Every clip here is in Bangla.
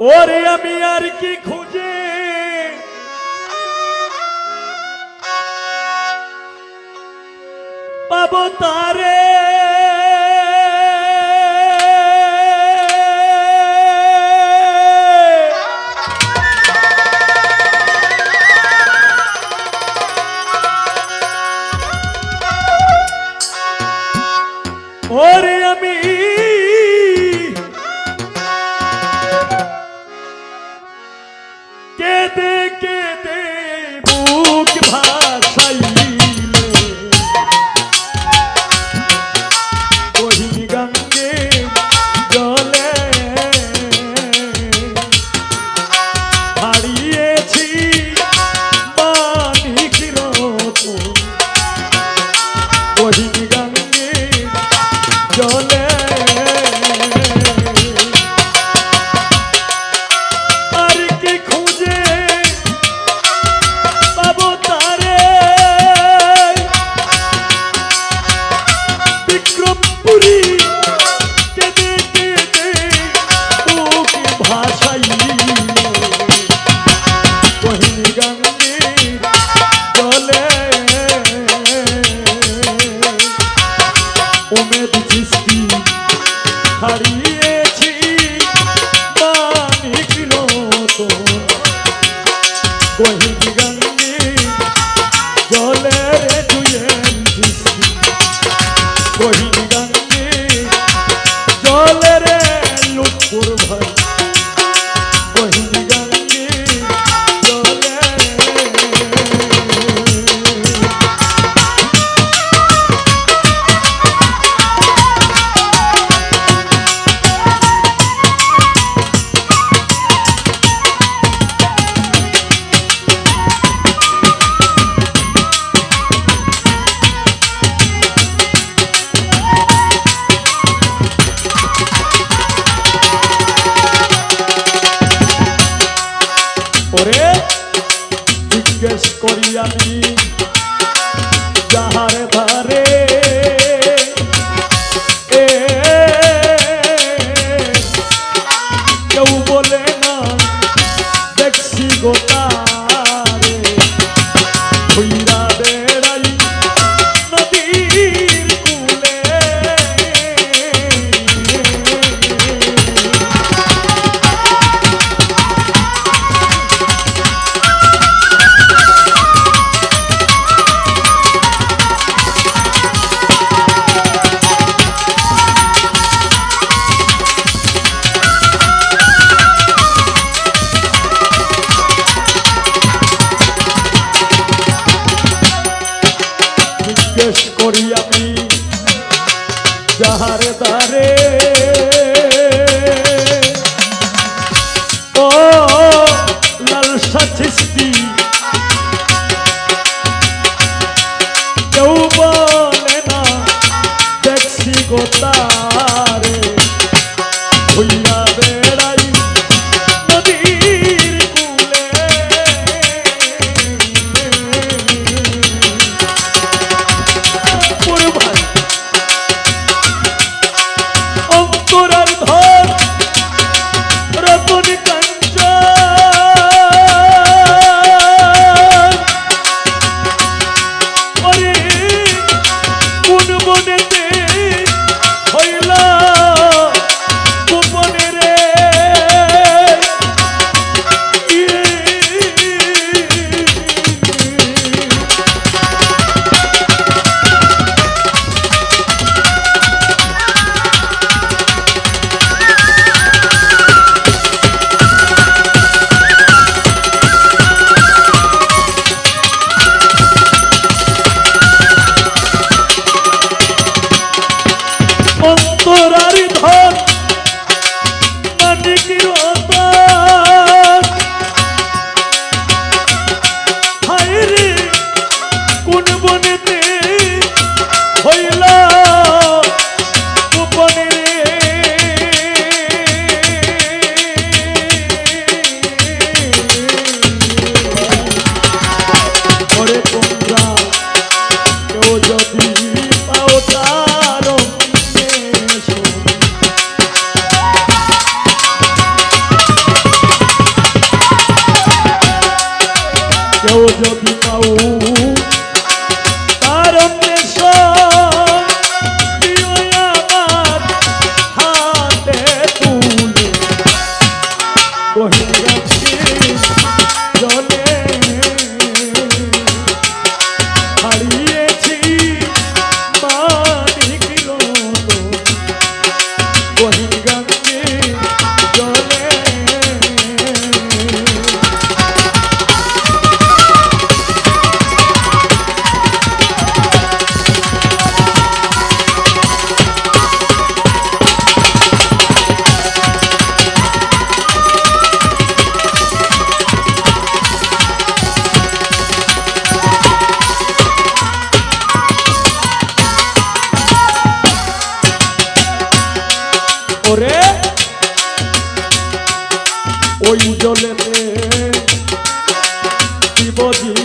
ওরে আমি আর কি খুঁজে? পাবো তারে gotar. যাহার দ্বারে সোনারি ধন। Maú Para o pessoal জীব জীব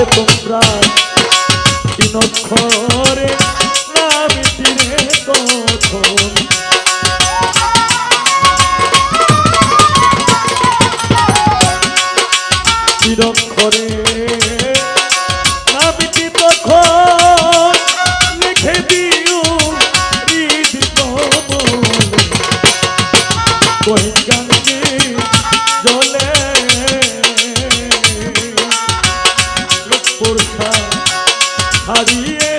পারে তোমরা দিন খরে নামি দিনে তখন দিন খরে yeah.